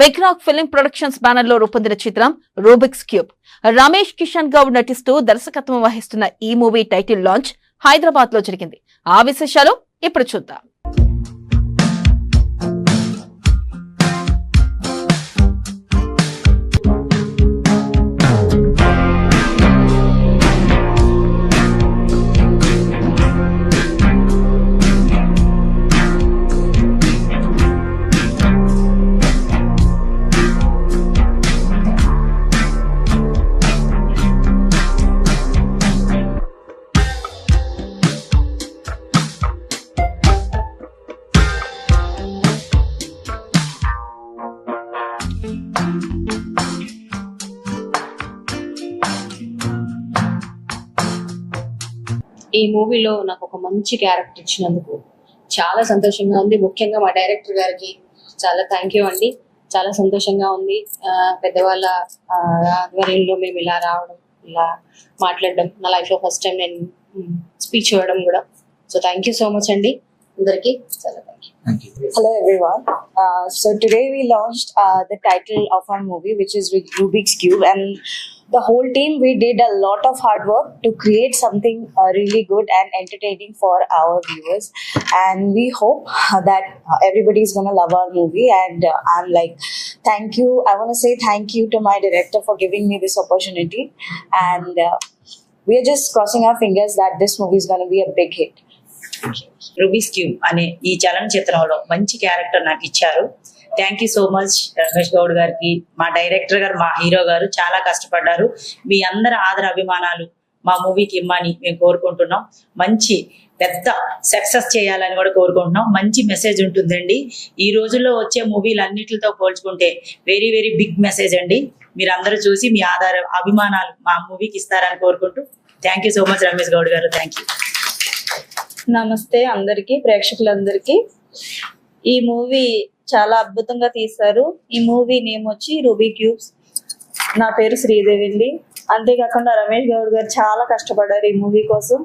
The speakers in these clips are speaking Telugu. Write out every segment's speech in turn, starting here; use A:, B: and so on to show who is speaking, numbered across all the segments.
A: బెక్రాక్ ఫిలిం ప్రొడక్షన్స్ బ్యానర్లో రూపొందిన చిత్రం రూబిక్స్ క్యూబ్. రమేష్ కిషన్ గౌడ్ నటిస్తూ దర్శకత్వం వహిస్తున్న ఈ మూవీ టైటిల్ లాంచ్ హైదరాబాద్లో జరిగింది. ఆ విశేషాలు ఇప్పుడు చూద్దాం.
B: ఈ మూవీలో నాకు ఒక మంచి క్యారెక్టర్ ఇచ్చినందుకు చాలా సంతోషంగా ఉంది. ముఖ్యంగా మా డైరెక్టర్ గారికి చాలా థ్యాంక్ యూ అండి. చాలా సంతోషంగా ఉంది. పెద్దవాళ్ళ ఆధ్వర్యంలో మేము ఇలా రావడం ఇలా మాట్లాడడం నా లైఫ్లో ఫస్ట్ టైం నేను స్పీచ్ ఇవ్వడం కూడా. So thank you so much అండి. అందరికి చాలా thank you
C: Thank you.
D: Hello everyone. Uh, so today we launched uh, the title of our movie, which is with Rubik's Cube, and the whole team we did a lot of hard work to create something uh, really good and entertaining for our viewers. And we hope that uh, everybody is gonna love our movie. And uh, I'm like, thank you. I want to say thank you to my director for giving me this opportunity. And uh, we are just crossing our fingers that this movie is gonna be a big hit.
C: Rubik's cube అనే ఈ చలనచిత్రంలో మంచి క్యారెక్టర్ నాకు ఇచ్చారు. Thank you so much Ramesh Goud గారికి. మా డైరెక్టర్ గారు మా హీరో గారు చాలా కష్టపడ్డారు. మీ అందరి ఆదర అభిమానాలు మా మూవీకి ఇమ్మని మేము కోరుకుంటున్నాం. మంచి పెద్ద సక్సెస్ చేయాలని కూడా కోరుకుంటున్నాం. మంచి మెసేజ్ ఉంటుందండి. ఈ రోజుల్లో వచ్చే మూవీలు అన్నిటితో పోల్చుకుంటే వెరీ వెరీ బిగ్ మెసేజ్ అండి. మీరు అందరూ చూసి మీ ఆధార అభిమానాలు మా మూవీకి ఇస్తారని కోరుకుంటూ. Thank you so much Ramesh Goud గారు. థ్యాంక్ యూ
E: నమస్తే అందరికి ప్రేక్షకులందరికీ. ఈ మూవీ చాలా అద్భుతంగా తీశారు. ఈ మూవీ నేమ్ వచ్చి రూబీ క్యూబ్స్ నా పేరు శ్రీదేవి అండి. అంతేకాకుండా రమేష్ గౌడ్ గారు చాలా కష్టపడ్డారు ఈ మూవీ కోసం.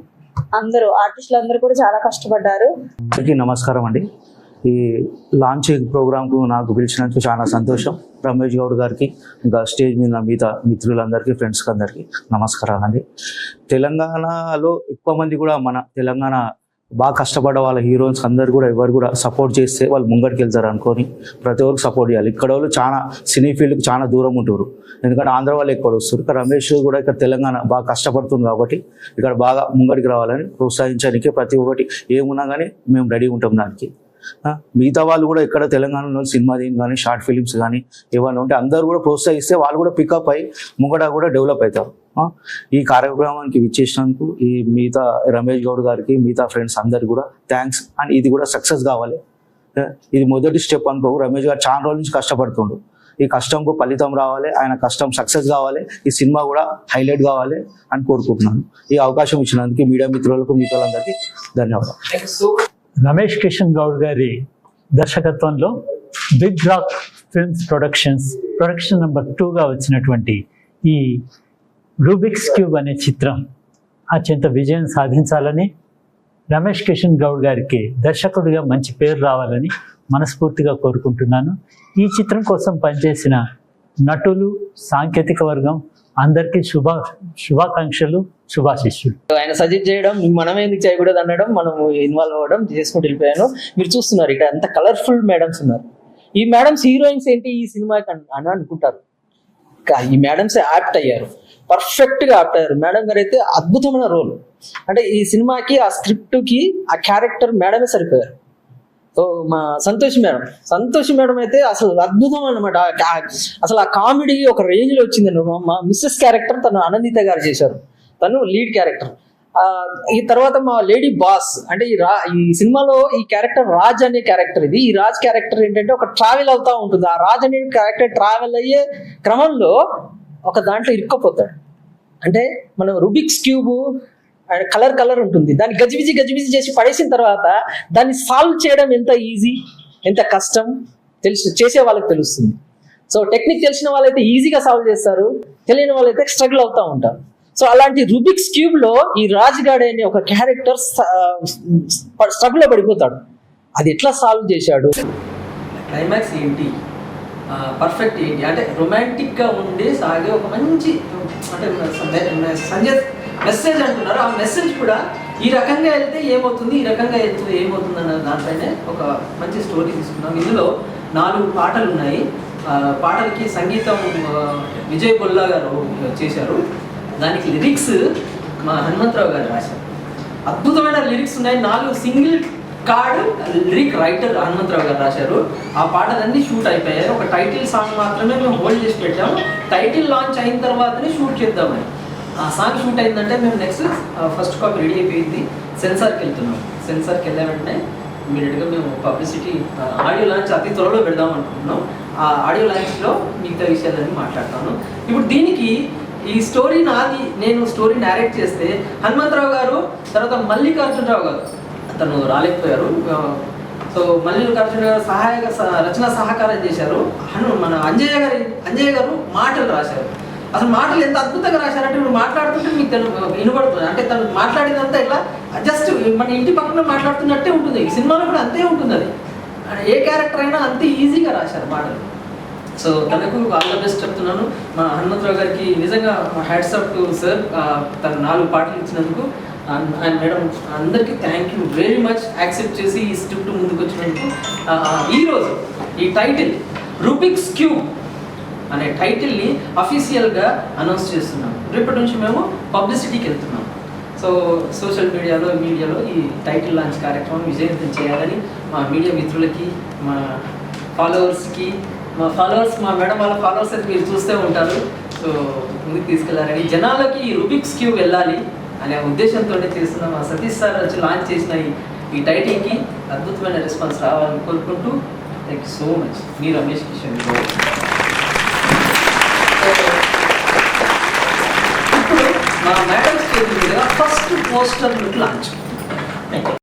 E: అందరూ ఆర్టిస్టులు అందరూ కూడా చాలా కష్టపడ్డారు.
F: అందరికీ నమస్కారం అండి. ఈ లాంచింగ్ ప్రోగ్రామ్కు నాకు పిలిచినందుకు చాలా సంతోషం. రమేష్ గౌడ్ గారికి ఇంకా స్టేజ్ మీద మిగతా మిత్రులందరికీ ఫ్రెండ్స్కి అందరికీ నమస్కారాలు అండి తెలంగాణలో ఎక్కువ మంది కూడా మన తెలంగాణ బాగా కష్టపడ్డ వాళ్ళ హీరోయిన్స్ అందరు కూడా ఎవరు కూడా సపోర్ట్ చేస్తే వాళ్ళు ముంగడికి వెళ్తారు అనుకొని ప్రతి ఒక్కరికి సపోర్ట్ చేయాలి. ఇక్కడ వాళ్ళు చాలా సినీ ఫీల్డ్కి చాలా దూరం ఉంటారు. ఎందుకంటే ఆంధ్ర వాళ్ళు ఎక్కువ వస్తారు. ఇక్కడ రమేష్ కూడా ఇక్కడ తెలంగాణ బాగా కష్టపడుతుంది కాబట్టి ఇక్కడ బాగా ముంగడికి రావాలని ప్రోత్సహించడానికి ప్రతి ఒక్కటి ఏమున్నా కానీ మేము రెడీ ఉంటాం దానికి. మిగతా వాళ్ళు కూడా ఇక్కడ తెలంగాణలో సినిమా దీని కానీ షార్ట్ ఫిలిమ్స్ కానీ ఏమైనా ఉంటే అందరూ కూడా ప్రోత్సహిస్తే వాళ్ళు కూడా పికప్ అయ్యి ముంగడ కూడా డెవలప్ అవుతారు. ఈ కార్యక్రమానికి ఇచ్చేసినందుకు ఈ మిగతా రమేష్ గౌడ్ గారికి మిగతా ఫ్రెండ్స్ అందరికి కూడా థ్యాంక్స్ అండ్ ఇది కూడా సక్సెస్ కావాలి. ఇది మొదటి స్టెప్ అనుకో రమేష్ గారు చాలా రోజుల నుంచి కష్టపడుతుండు. ఈ కష్టంకు ఫలితం రావాలి ఆయన కష్టం సక్సెస్ కావాలి ఈ సినిమా కూడా హైలైట్ కావాలి అని కోరుకుంటున్నాను. ఈ అవకాశం ఇచ్చినందుకు మీడియా మిత్రులకు మిత్రులందరికీ ధన్యవాదాలు.
G: రమేష్ కిషన్ గౌడ్ గారి దర్శకత్వంలో Big Rock Films productions production number టూగా వచ్చినటువంటి ఈ రూబిక్స్ క్యూబ్ అనే చిత్రం అత్యంత విజయం సాధించాలని రమేష్ కిషన్ గౌడ్ గారికి దర్శకుడిగా మంచి పేరు రావాలని మనస్ఫూర్తిగా కోరుకుంటున్నాను. ఈ చిత్రం కోసం పనిచేసిన నటులు సాంకేతిక వర్గం అందరికీ శుభ శుభాకాంక్షలు శుభాశిష్యులు.
H: ఆయన సజెస్ట్ చేయడం మనం ఎందుకు చేయకూడదు అనడం మనం ఇన్వాల్వ్ అవ్వడం చేసుకుంటూ వెళ్ళిపోయాను. మీరు చూస్తున్నారు ఇక్కడ అంత కలర్ఫుల్ మేడమ్స్ ఉన్నారు. ఈ మేడమ్స్ హీరోయిన్స్ ఏంటి ఈ సినిమాకి అని అనుకుంటారు. కా- ఈ మేడమ్స్ యాప్ట్ అయ్యారు. పర్ఫెక్ట్గా యాప్ట్ అయ్యారు. మేడం గారు అయితే అద్భుతమైన రోల్ అంటే ఈ సినిమాకి ఆ స్క్రిప్ట్కి ఆ క్యారెక్టర్ మేడమే సరిపోయారు. సో మా సంతోష్ మేడం. సంతోష్ మేడం అయితే అసలు అద్భుతం అనమాట అసలు ఆ కామెడీ ఒక రేంజ్లో వచ్చిందండి మా- మిస్సెస్ క్యారెక్టర్ తను అనందిత గారు చేశారు. తను లీడ్ క్యారెక్టర్ ఈ తర్వాత మా లేడీ బాస్ అంటే ఈ రా ఈ సినిమాలో ఈ క్యారెక్టర్ రాజ్ అనే క్యారెక్టర్ ఇది. ఈ రాజ్ క్యారెక్టర్ ఏంటంటే ఒక ట్రావెల్ అవుతా ఉంటుంది. ఆ రాజ్ అనే క్యారెక్టర్ ట్రావెల్ అయ్యే క్రమంలో ఒక దాంట్లో ఇరుక్కపోతాడు. అంటే మనం రుబిక్స్ క్యూబ్ కలర్ కలర్ ఉంటుంది. దాన్ని గజిబిజి గజిబిజి చేసి పడేసిన తర్వాత దాన్ని సాల్వ్ చేయడం ఎంత ఈజీ ఎంత కష్టం తెలుసు చేసే వాళ్ళకి తెలుస్తుంది. సో టెక్నిక్ తెలిసిన వాళ్ళైతే ఈజీగా సాల్వ్ చేస్తారు. తెలియని వాళ్ళైతే స్ట్రగుల్ అవుతూ ఉంటారు. సో అలాంటి రుబిక్స్ క్యూబ్లో ఈ రాజ్గాడ్ అనే ఒక క్యారెక్టర్ స్ట్రగుల్లో పడిపోతాడు. అది ఎట్లా సాల్వ్ చేశాడు?
I: క్లైమాక్స్ ఏంటి? పర్ఫెక్ట్ ఏంటి? అంటే రొమాంటిక్గా ఉండే సాగే ఒక మంచి అంటే సంజయ్ మెసేజ్ అంటున్నారు. ఆ మెసేజ్ కూడా ఈ రకంగా వెళ్తే ఏమవుతుంది? ఈ రకంగా వెళ్తే ఏమవుతుంది అన్న దానిపైనే ఒక మంచి స్టోరీ తీసుకున్నాం. ఇందులో నాలుగు పాటలు ఉన్నాయి. పాటలకి సంగీతం విజయ్ బొల్లా గారు చేశారు. దానికి లిరిక్స్ మా హనుమంతరావు గారు రాశారు. అద్భుతమైన లిరిక్స్ ఉన్నాయి. నాలుగు single card lyric writer Hanumantharao గారు రాశారు. ఆ పాటలన్నీ షూట్ అయిపోయాయి. ఒక టైటిల్ సాంగ్ మాత్రమే మేము హోల్డ్ చేసి పెట్టాము. టైటిల్ లాంచ్ అయిన తర్వాతనే షూట్ చేద్దామని. ఆ సాంగ్ షూట్ అయిందంటే మేము నెక్స్ట్ ఫస్ట్ కాపీ రెడీ అయిపోయింది. సెన్సార్కి వెళ్తున్నాం. సెన్సార్కి వెళ్ళే వెంటనే ఇమీడియట్గా మేము పబ్లిసిటీ ఆడియో లాంచ్ అతి త్వరలో పెడదాం అనుకుంటున్నాం. ఆ ఆడియో లాంచ్లో మిగతా విషయాలన్నీ మాట్లాడతాను. ఇప్పుడు దీనికి ఈ స్టోరీ నాది నేను స్టోరీ డైరెక్ట్ చేస్తే హనుమంతరావు గారు తర్వాత మల్లికార్జునరావు గారు అతను రాలేకపోయారు. సో మల్లికార్జున గారు సహాయక రచన సహకారం చేశారు. హను మన అంజయ్య గారి అంజయ్య గారు మాటలు రాశారు. అసలు మాటలు ఎంత అద్భుతంగా రాశారంటే ఇప్పుడు మాట్లాడుతుంటే మీకు తను వినబడుతుంది. అంటే తను మాట్లాడేదంతా ఇట్లా జస్ట్ మన ఇంటి పక్కన మాట్లాడుతున్నట్టే ఉంటుంది. ఈ సినిమాలో కూడా అంతే ఉంటుంది అది. ఏ క్యారెక్టర్ అయినా అంతే ఈజీగా రాశారు మాటలు. సో తనకు ఆల్ ద బెస్ట్ చెప్తున్నాను. మా హనుమంతరావు గారికి నిజంగా హ్యాట్స్ అప్ టు సార్ తన నాలుగు పాటలు ఇచ్చినందుకు. అండ్ మేడం అందరికీ thank you very much accept చేసి ఈ స్క్రిప్ట్ ముందుకు వచ్చినందుకు ఈరోజు ఈ టైటిల్ రూపిక్స్ క్యూబ్ అనే టైటిల్ని అఫీషియల్గా అనౌన్స్ చేస్తున్నాం. రేపటి నుంచి మేము పబ్లిసిటీకి వెళ్తున్నాం. సో సోషల్ మీడియాలో మీడియాలో ఈ టైటిల్ లాంచ్ కార్యక్రమం విజయవంతం చేయాలని మా మీడియా మిత్రులకి మా ఫాలోవర్స్కి మా ఫాలోవర్స్ మా మేడం వాళ్ళ ఫాలోవర్స్ అయితే మీరు చూస్తూ ఉంటారు. సో ముందుకు తీసుకెళ్ళారని జనాలకి ఈ రుబిక్స్ క్యూ వెళ్ళాలి అనే ఉద్దేశంతో చేస్తున్న మా సతీష్ సార్ వచ్చి లాంచ్ చేసిన ఈ ఈ టైటిల్కి అద్భుతమైన రెస్పాన్స్ రావాలని కోరుకుంటూ థ్యాంక్ యూ సో మచ్ మీ రమేష్ కిషన్ coastal plant.